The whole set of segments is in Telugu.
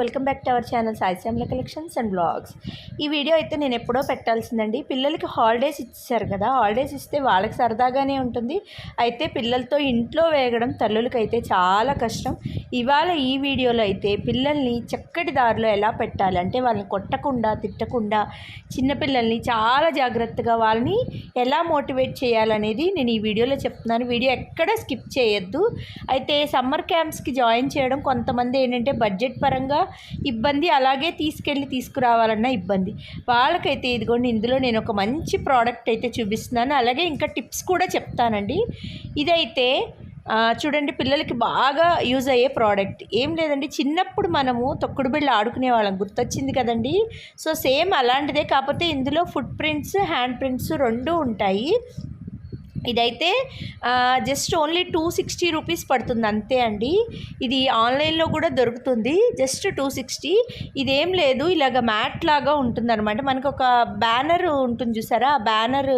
Welcome back to our channel Sai Shyamala collections and blogs. ఈ వీడియో అయితే నేను ఎప్పుడో పెట్టాల్సిందండి. పిల్లలకి హాలిడేస్ ఇచ్చారు కదా హాలిడేస్ ఇస్తే వాళ్ళకి సరదాగానే ఉంటుంది. అయితే పిల్లలతో ఇంట్లో వేగడం తల్లులకి అయితే చాలా కష్టం. ఇవాళ ఈ వీడియోలో అయితే పిల్లల్ని చక్కటి దారిలో ఎలా పెట్టాలి అంటే వాళ్ళని కొట్టకుండా తిట్టకుండా చిన్నపిల్లల్ని చాలా జాగ్రత్తగా వాళ్ళని ఎలా మోటివేట్ చేయాలనేది నేను ఈ వీడియోలో చెప్తున్నాను. వీడియో ఎక్కడ స్కిప్ చేయొద్దు. అయితే సమ్మర్ క్యాంప్స్కి జాయిన్ చేయడం కొంతమంది ఏంటంటే బడ్జెట్ పరంగా ఇబ్బంది అలాగే తీసుకెళ్ళి తీసుకురావాలన్న ఇబ్బంది. వాళ్ళకైతే ఇదిగోండి ఇందులో నేను ఒక మంచి ప్రోడక్ట్ అయితే చూపిస్తున్నాను. అలాగే ఇంకా టిప్స్ కూడా చెప్తానండి. ఇదైతే చూడండి పిల్లలకి బాగా యూజ్ అయ్యే ప్రోడక్ట్. ఏం లేదండి చిన్నప్పుడు మనము తొక్కుడు బిళ్ళ ఆడుకునే వాళ్ళం. గుర్తొచ్చింది కదండి? సో సేమ్ అలాంటిదే. కాకపోతే ఇందులో ఫుట్ ప్రింట్స్ హ్యాండ్ ప్రింట్స్ రెండు ఉంటాయి. ఇదైతే just only two sixty rupees పడుతుంది అంతే అండి. ఇది ఆన్లైన్లో కూడా దొరుకుతుంది. జస్ట్ టూ సిక్స్టీ ఇదేం లేదు ఇలాగ మ్యాట్ లాగా ఉంటుందన్నమాట. మనకు ఒక బ్యానర్ ఉంటుంది చూసారా? ఆ బ్యానర్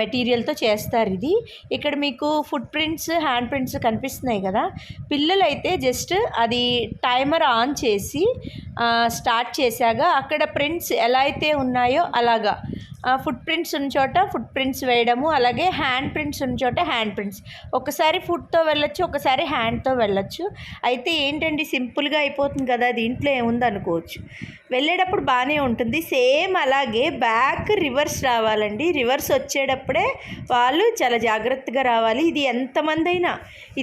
మెటీరియల్తో చేస్తారు ఇది. ఇక్కడ మీకు ఫుట్ ప్రింట్స్ హ్యాండ్ ప్రింట్స్ కనిపిస్తున్నాయి కదా. పిల్లలైతే జస్ట్ అది టైమర్ ఆన్ చేసి స్టార్ట్ చేశాక అక్కడ ప్రింట్స్ ఎలా అయితే ఉన్నాయో అలాగా. ఫుట్ ప్రింట్స్ ఉన్న చోట ఫుట్ ప్రింట్స్ వేయడము అలాగే హ్యాండ్ ప్రింట్స్ ఉన్న చోట హ్యాండ్ ప్రింట్స్. ఒకసారి ఫుట్తో వెళ్ళొచ్చు ఒకసారి హ్యాండ్తో వెళ్ళొచ్చు. అయితే ఏంటండి సింపుల్గా అయిపోతుంది కదా దీంట్లో ఏముంది అనుకోవచ్చు. వెళ్ళేటప్పుడు బాగానే ఉంటుంది. సేమ్ అలాగే బ్యాక్ రివర్స్ రావాలండి. రివర్స్ వచ్చేటప్పుడే వాళ్ళు చాలా జాగ్రత్తగా రావాలి. ఇది ఎంతమంది అయినా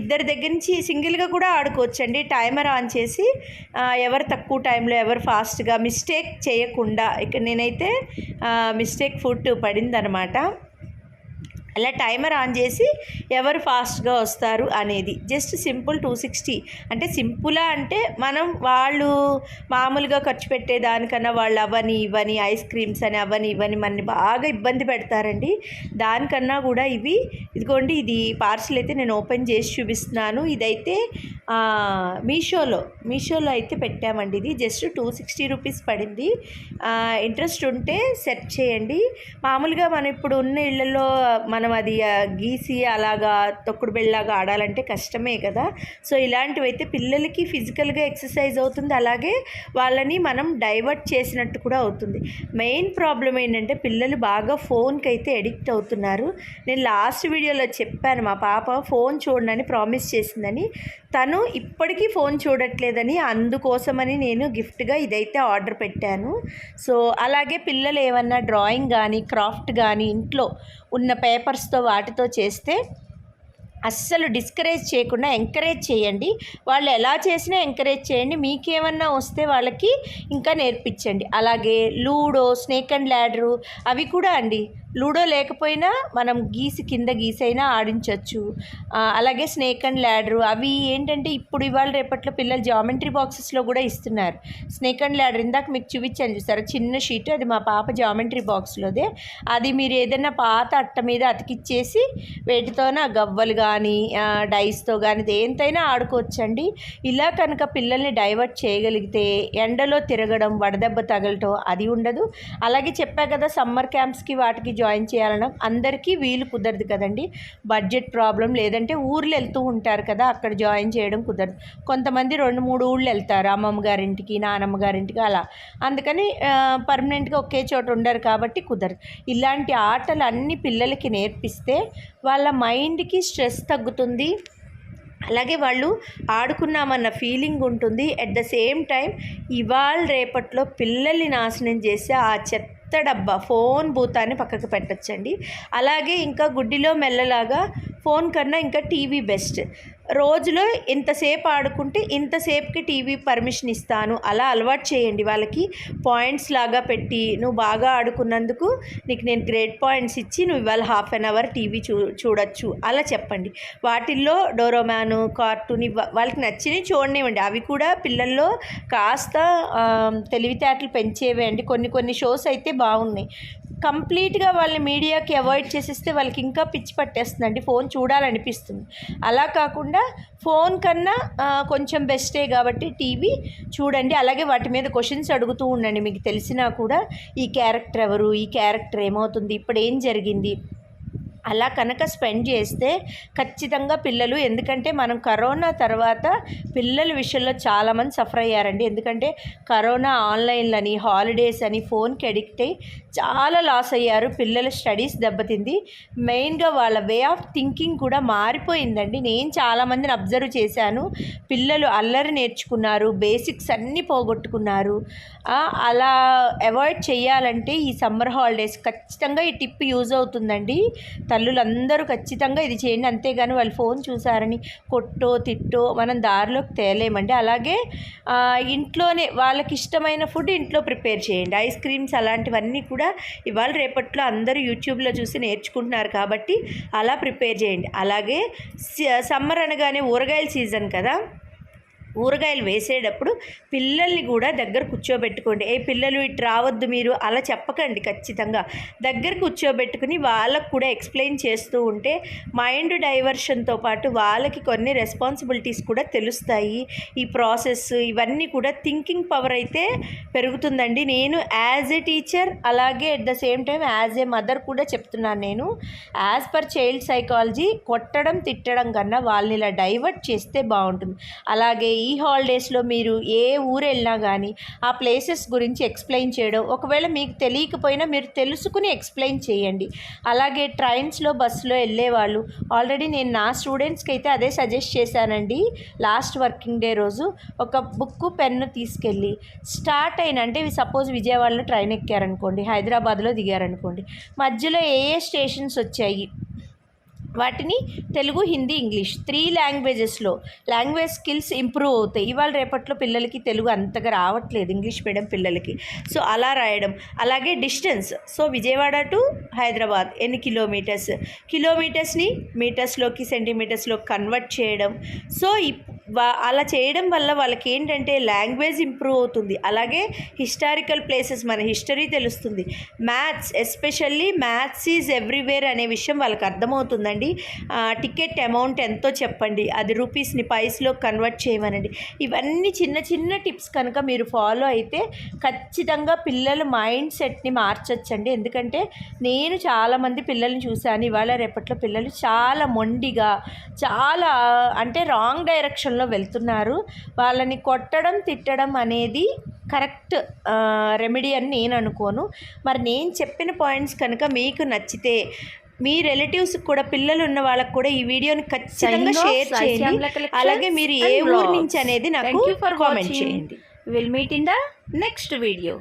ఇద్దరి దగ్గర నుంచి సింగిల్గా కూడా ఆడుకోవచ్చండి. టైమర్ ఆన్ చేసి ఎవరు తక్కువ టైం టైంలో ఎవరు ఫాస్ట్గా మిస్టేక్ చేయకుండా ఇక్కడ నేనైతే మిస్టేక్ ఫుడ్ పడిందనమాట. అలా టైమర్ ఆన్ చేసి ఎవరు ఫాస్ట్గా వస్తారు అనేది. Just simple two sixty. అంటే సింపులా అంటే మనం వాళ్ళు మామూలుగా ఖర్చు పెట్టే దానికన్నా వాళ్ళు అవని ఇవని ఐస్ క్రీమ్స్ అని అవని ఇవని మనని బాగా ఇబ్బంది పెడతారండి. దానికన్నా కూడా ఇవి ఇదిగోండి ఇది పార్సిల్ అయితే నేను ఓపెన్ చేసి చూపిస్తున్నాను. ఇదైతే మీషోలో మీషోలో అయితే పెట్టామండి ఇది. జస్ట్ టూ సిక్స్టీ రూపీస్ పడింది. ఇంట్రెస్ట్ ఉంటే సెట్ చేయండి. మామూలుగా మనం ఇప్పుడు ఉన్న ఇళ్ళల్లో మన మనం అది గీసి అలాగా తొక్కుడు బిళ్ళలాగా ఆడాలంటే కష్టమే కదా. సో ఇలాంటివి అయితే పిల్లలకి ఫిజికల్గా ఎక్సర్సైజ్ అవుతుంది. అలాగే వాళ్ళని మనం డైవర్ట్ చేసినట్టు కూడా అవుతుంది. మెయిన్ ప్రాబ్లం ఏంటంటే పిల్లలు బాగా ఫోన్కి అయితే ఎడిక్ట్ అవుతున్నారు. నేను లాస్ట్ వీడియోలో చెప్పాను మా పాప ఫోన్ చూడనని ప్రామిస్ చేసిందని. తను ఇప్పటికీ ఫోన్ చూడట్లేదని అందుకోసమని నేను గిఫ్ట్గా ఇదైతే ఆర్డర్ పెట్టాను. సో అలాగే పిల్లలు ఏమన్నా డ్రాయింగ్ కానీ క్రాఫ్ట్ కానీ ఇంట్లో ఉన్న పేపర్ పేపర్స్తో వాటితో చేస్తే అస్సలు డిస్కరేజ్ చేయకుండా ఎంకరేజ్ చేయండి. వాళ్ళు ఎలా చేసినా ఎంకరేజ్ చేయండి. మీకేమన్నా వస్తే వాళ్ళకి ఇంకా నేర్పించండి. అలాగే లూడో స్నేక్ అండ్ ల్యాడరు అవి కూడా అండి. లూడో లేకపోయినా మనం గీసి కింద గీసైనా ఆడించవచ్చు అలాగే స్నేక్ అండ్ ల్యాడరు అవి ఏంటంటే ఇప్పుడు ఇవాళ రేపట్లో పిల్లలు జామెంట్రీ బాక్సెస్లో కూడా ఇస్తున్నారు. స్నేక్ అండ్ ల్యాడర్ ఇందాక మీకు చూపించాను చూసారా? చిన్న షీట్ అది మా పాప జామెంట్రీ బాక్స్లోదే అది మీరు ఏదైనా పాత అట్ట మీద అతికిచ్చేసి వేటితోన గవ్వలు కానీ కానీ డైస్తో కానీ దేంతైనా ఆడుకోవచ్చండి. ఇలా కనుక పిల్లల్ని డైవర్ట్ చేయగలిగితే ఎండలో తిరగడం వడదెబ్బ తగలటం అది ఉండదు. అలాగే చెప్పా కదా సమ్మర్ క్యాంప్స్కి వాటికి జాయిన్ చేయాలన్నా అందరికీ వీలు కుదరదు కదండి. బడ్జెట్ ప్రాబ్లం లేదంటే ఊర్లు వెళ్తూ ఉంటారు కదా అక్కడ జాయిన్ చేయడం కుదరదు. కొంతమంది రెండు మూడు ఊళ్ళు వెళ్తారు అమ్మమ్మ గారింటికి నానమ్మ గారింటికి అలా. అందుకని పర్మనెంట్గా ఒకే చోట ఉండరు కాబట్టి కుదరదు. ఇలాంటి ఆటలు అన్ని పిల్లలకి నేర్పిస్తే వాళ్ళ మైండ్కి స్ట్రెస్ తగ్గుతుంది. అలాగే వాళ్ళు ఆడుకున్నామన్న ఫీలింగ్ ఉంటుంది. అట్ ద సేమ్ టైం ఇవాళ రేపట్లో పిల్లల్ని నాశనం చేసే ఆ చెత్త డబ్బా ఫోన్ భూతాన్ని పక్కకు పెట్టచ్చండి. అలాగే ఇంకా గుడ్డిలో మెల్లలాగా ఫోన్ కన్నా ఇంకా టీవీ బెస్ట్. రోజులో ఇంతసేపు ఆడుకుంటే ఇంతసేపుకి టీవీ పర్మిషన్ ఇస్తాను. అలా అలవాటు చేయండి. వాళ్ళకి పాయింట్స్ లాగా పెట్టి నువ్వు బాగా ఆడుకున్నందుకు నీకు నేను గ్రేట్ పాయింట్స్ ఇచ్చి నువ్వు ఇవాళ హాఫ్ అన్ అవర్ టీవీ చూ చూడొచ్చు. అలా చెప్పండి. వాటిల్లో డోరోమాను కార్టూన్ ఇవ్వ వాళ్ళకి నచ్చినవి చూడనివ్వండి. అవి కూడా పిల్లల్లో కాస్త తెలివితేటలు పెంచేవే అండి. కొన్ని కొన్ని షోస్ అయితే బాగున్నాయి. కంప్లీట్గా వాళ్ళని మీడియాకి అవాయిడ్ చేసేస్తే వాళ్ళకి ఇంకా పిచ్చి పట్టేస్తుందండి. ఫోన్ చూడాలనిపిస్తుంది. అలా కాకుండా ఫోన్ కన్నా కొంచెం బెస్టే కాబట్టి టీవీ చూడండి. అలాగే వాటి మీద క్వశ్చన్స్ అడుగుతూ ఉండండి. మీకు తెలిసినా కూడా ఈ క్యారెక్టర్ ఎవరు ఈ క్యారెక్టర్ ఏమవుతుంది ఇప్పుడు ఏం జరిగింది అలా కనుక స్పెండ్ చేస్తే ఖచ్చితంగా పిల్లలు ఎందుకంటే మనం కరోనా తర్వాత పిల్లల విషయంలో చాలామంది సఫర్ అయ్యారండి. ఎందుకంటే కరోనా ఆన్లైన్లని హాలిడేస్ అని ఫోన్కి అడిక్ట్ అయ్యి చాలా లాస్ అయ్యారు. పిల్లల స్టడీస్ దెబ్బతింది. మెయిన్గా వాళ్ళ వే ఆఫ్ థింకింగ్ కూడా మారిపోయిందండి. నేను చాలామందిని అబ్జర్వ్ చేశాను. పిల్లలు అల్లరి నేర్చుకున్నారు బేసిక్స్ అన్నీ పోగొట్టుకున్నారు. అలా అవాయిడ్ చేయాలంటే ఈ సమ్మర్ హాలిడేస్ ఖచ్చితంగా ఈ టిప్ యూజ్ అవుతుందండి. తల్లులందరూ ఖచ్చితంగా ఇది చేయండి. అంతేగాని వాళ్ళు ఫోన్ చూసారని కొట్టో తిట్టో మనం దారిలోకి తేలేమండి. అలాగే ఇంట్లోనే వాళ్ళకి ఇష్టమైన ఫుడ్ ఇంట్లో ప్రిపేర్ చేయండి. ఐస్ క్రీమ్స్ అలాంటివన్నీ కూడా ఇవాళ రేపట్లో అందరూ యూట్యూబ్లో చూసి నేర్చుకుంటున్నారు కాబట్టి అలా ప్రిపేర్ చేయండి. అలాగే సమ్మర్ అనగానే ఊరగాయల సీజన్ కదా. ఊరగాయలు వేసేటప్పుడు పిల్లల్ని కూడా దగ్గర కూర్చోబెట్టుకోండి. ఏ పిల్లలు ఇటు రావద్దు మీరు అలా చెప్పకండి ఖచ్చితంగా. దగ్గర కూర్చోబెట్టుకుని వాళ్ళకు కూడా ఎక్స్ప్లెయిన్ చేస్తూ ఉంటే మైండ్ డైవర్షన్తో పాటు వాళ్ళకి కొన్ని రెస్పాన్సిబిలిటీస్ కూడా తెలుస్తాయి. ఈ ప్రాసెస్ ఇవన్నీ కూడా థింకింగ్ పవర్ అయితే పెరుగుతుందండి. నేను యాజ్ ఏ టీచర్ అలాగే at the same time as a mother కూడా చెప్తున్నాను నేను. యాజ్ పర్ చైల్డ్ సైకాలజీ కొట్టడం తిట్టడం కన్నా వాళ్ళని ఇలా డైవర్ట్ చేస్తే బాగుంటుంది. అలాగే ఈ ఈ హాలిడేస్లో మీరు ఏ ఊరు వెళ్ళినా కానీ ఆ ప్లేసెస్ గురించి ఎక్స్ప్లెయిన్ చేయడం ఒకవేళ మీకు తెలియకపోయినా మీరు తెలుసుకుని ఎక్స్ప్లెయిన్ చేయండి. అలాగే ట్రైన్స్లో బస్సులో వెళ్ళేవాళ్ళు ఆల్రెడీ నేను నా స్టూడెంట్స్కి అయితే అదే సజెస్ట్ చేశానండి. లాస్ట్ వర్కింగ్ డే రోజు ఒక బుక్ పెన్ను తీసుకెళ్ళి స్టార్ట్ అయిన అంటే సపోజ్ విజయవాడలో ట్రైన్ ఎక్కారనుకోండి హైదరాబాద్లో దిగారనుకోండి మధ్యలో ఏ ఏ స్టేషన్స్ వచ్చాయి? వాటిని తెలుగు హిందీ ఇంగ్లీష్ త్రీ లాంగ్వేజెస్లో లాంగ్వేజ్ స్కిల్స్ ఇంప్రూవ్ అవుతాయి. ఇవాళ రేపట్లో పిల్లలకి తెలుగు అంతగా రావట్లేదు ఇంగ్లీష్ మీడియం పిల్లలకి. సో అలా రాయడం. అలాగే distance. So Vijayawada to Hyderabad ఎన్ని కిలోమీటర్స్? కిలోమీటర్స్ని మీటర్స్లోకి సెంటీమీటర్స్లో కన్వర్ట్ చేయడం. సో ఇప్- అలా చేయడం వల్ల వాళ్ళకి ఏంటంటే లాంగ్వేజ్ ఇంప్రూవ్ అవుతుంది. అలాగే హిస్టారికల్ ప్లేసెస్ మన హిస్టరీ తెలుస్తుంది. Maths especially maths is everywhere అనే విషయం వాళ్ళకి అర్థమవుతుందండి. టికెట్ అమౌంట్ ఎంతో చెప్పండి. అది రూపీస్ని పైస్లో కన్వర్ట్ చేయమనండి. ఇవన్నీ చిన్న చిన్న టిప్స్ కనుక మీరు ఫాలో అయితే ఖచ్చితంగా పిల్లల మైండ్ సెట్ని మార్చొచ్చండి. ఎందుకంటే నేను చాలామంది పిల్లల్ని చూశాను. ఇవాళ రేపట్లో పిల్లలు చాలా మొండిగా చాలా అంటే రాంగ్ డైరెక్షన్లో వెళ్తున్నారు వాళ్ళని కొట్టడం తిట్టడం అనేది కరెక్ట్ రెమెడీ అని నేను అనుకోను మరి నేను చెప్పిన పాయింట్స్ కనుక మీకు నచ్చితే మీ రిలేటివ్స్ కూడా పిల్లలు ఉన్న వాళ్ళకి కూడా ఈ వీడియోని ఖచ్చితంగా షేర్ చేయండి అలాగే మీరు ఏ ఊరు. నుంచి అనేది నాకు కామెంట్. చేయండి We'll meet in the next video.